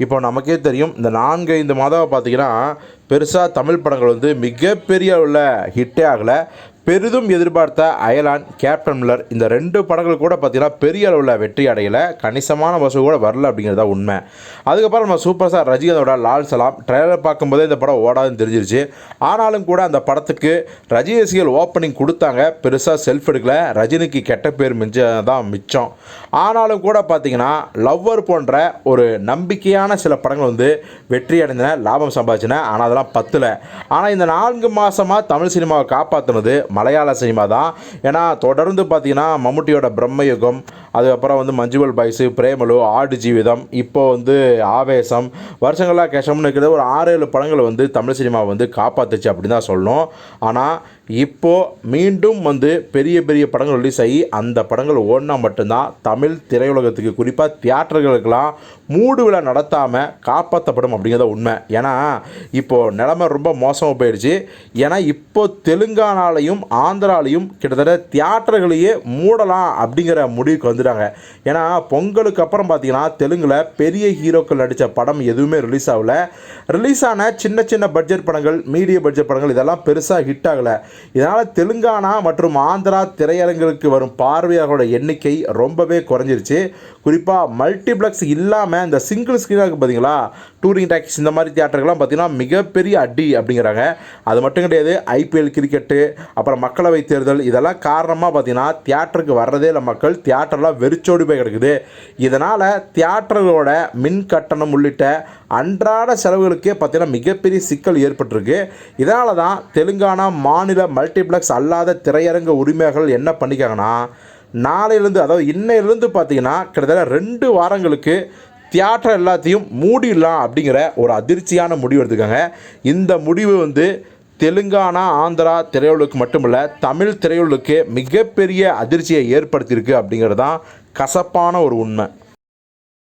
இப்போ நமக்கே தெரியும் இந்த நான்கு ஐந்து மாதம் பார்த்தீங்கன்னா பெருசாக தமிழ் படங்கள் வந்து மிகப்பெரிய உள்ள ஹிட்டே ஆகலை. பெரிதும் எதிர்பார்த்த அயலான் கேப்டன் மில்லர் இந்த ரெண்டு படங்கள் கூட பார்த்தீங்கன்னா பெரிய அளவில் வெற்றி அடையலை. கணிசமான வசூல் கூட வரல அப்படிங்கிறது தான் உண்மை. அதுக்கப்புறம் நம்ம சூப்பர் ஸ்டார் ரஜினியோட லால் சலாம் ட்ரெய்லர் பார்க்கும்போதே இந்த படம் ஓடாதுன்னு தெரிஞ்சிருச்சு. ஆனாலும் கூட அந்த படத்துக்கு ரஜினிசிகள் ஓப்பனிங் கொடுத்தாங்க. பெருசாக செல்ஃப் எடுக்கல. ரஜினிக்கு கெட்ட பேர் மிஞ்ச தான் மிச்சம். ஆனாலும் கூட பார்த்தீங்கன்னா லவ்வர் போன்ற ஒரு நம்பிக்கையான சில படங்கள் வந்து வெற்றி அடைந்தன லாபம் சம்பாதிச்சின. ஆனால் அதெல்லாம் பத்தில். ஆனால் இந்த நான்கு மாதமாக தமிழ் சினிமாவை காப்பாற்றினது மலையாள சினிமா தான். ஏன்னா தொடர்ந்து பார்த்திங்கன்னா மம்முட்டியோட பிரம்மயுகம் அதுக்கப்புறம் வந்து மஞ்சுவல் பாய்ஸு பிரேமலு ஆடு ஜீவிதம் இப்போ வந்து ஆவேசம் வருஷங்களாக கேஷம்னு இருக்கிற ஒரு ஆறு ஏழு படங்களை வந்து தமிழ் சினிமா வந்து காப்பாற்றுச்சு அப்படின்னு தான் சொல்லணும். ஆனால் இப்போது மீண்டும் வந்து பெரிய பெரிய படங்கள் ரிலீஸ் ஆகி அந்த படங்கள் ஓடினா மட்டும்தான். தமிழ் திரையுலகத்துக்கு குறிப்பாக தியேட்டர்களுக்கெல்லாம் மூடு விழா நடத்தாமல் காப்பாற்றப்படும் அப்படிங்கிறத உண்மை. ஏன்னா இப்போது நிலமை ரொம்ப மோசமாக போயிடுச்சு. ஏன்னா இப்போ தெலுங்கானாலையும் ஆந்திராலையும் கிட்டத்தட்ட தியேட்டர்களையே மூடலாம் அப்படிங்கிற முடிவுக்கு வந்துட்டாங்க. ஏன்னா பொங்கலுக்கு அப்புறம் பார்த்தீங்கன்னா தெலுங்கில் பெரிய ஹீரோக்கள் நடித்த படம் எதுவுமே ரிலீஸ் ஆகலை. ரிலீஸ் ஆன சின்ன சின்ன பட்ஜெட் படங்கள் மீடிய பட்ஜெட் படங்கள் இதெல்லாம் பெருசாக ஹிட் ஆகலை. இதனால் தெலுங்கானா மற்றும் ஆந்திரா திரையரங்குகளுக்கு வரும் பார்வையாளர்களோட எண்ணிக்கை ரொம்பவே குறைஞ்சிருச்சு. குறிப்பாக மல்டிப்ளெக்ஸ் இல்லாமல் இந்த சிங்கிள் ஸ்க்ரீனாக இருக்குது பார்த்தீங்களா டூரிங் டாக்ஸ் இந்த மாதிரி தியேட்டர்கள்லாம் பார்த்தீங்கன்னா மிகப்பெரிய அடி அப்படிங்கிறாங்க. அது மட்டும் கிடையாது ஐபிஎல் கிரிக்கெட்டு அப்புறம் மக்களவை தேர்தல் இதெல்லாம் காரணமாக பார்த்தீங்கன்னா தியேட்டருக்கு வர்றதே இல்லை மக்கள். தியேட்டர்லாம் வெறிச்சோடி போய் கிடக்குது. இதனால் தியேட்டர்களோட மின் கட்டணம் உள்ளிட்ட அன்றாட செலவுகளுக்கே பார்த்தீங்கன்னா மிகப்பெரிய சிக்கல் ஏற்பட்டிருக்கு. இதனால தான் தெலுங்கானா மாநில மல்டிப்ளெக்ஸ் அல்லாத திரையரங்க உரிமையாளர்கள் என்ன பண்ணிக்காங்கன்னா நாளையிலேருந்து அதாவது இன்னையிலேருந்து பார்த்தீங்கன்னா கிட்டத்தட்ட ரெண்டு வாரங்களுக்கு தியேட்டர் எல்லாத்தையும் மூடிடலாம் அப்படிங்கிற ஒரு அதிர்ச்சியான முடிவு எடுத்துக்காங்க இந்த முடிவு வந்து தெலுங்கானா ஆந்திரா திரையுலகுக்கு மட்டுமல்ல தமிழ் திரையுலகுக்கு மிகப்பெரிய அதிர்ச்சியை ஏற்படுத்தியிருக்கு அப்படிங்கிறது தான் கசப்பான ஒரு உண்மை.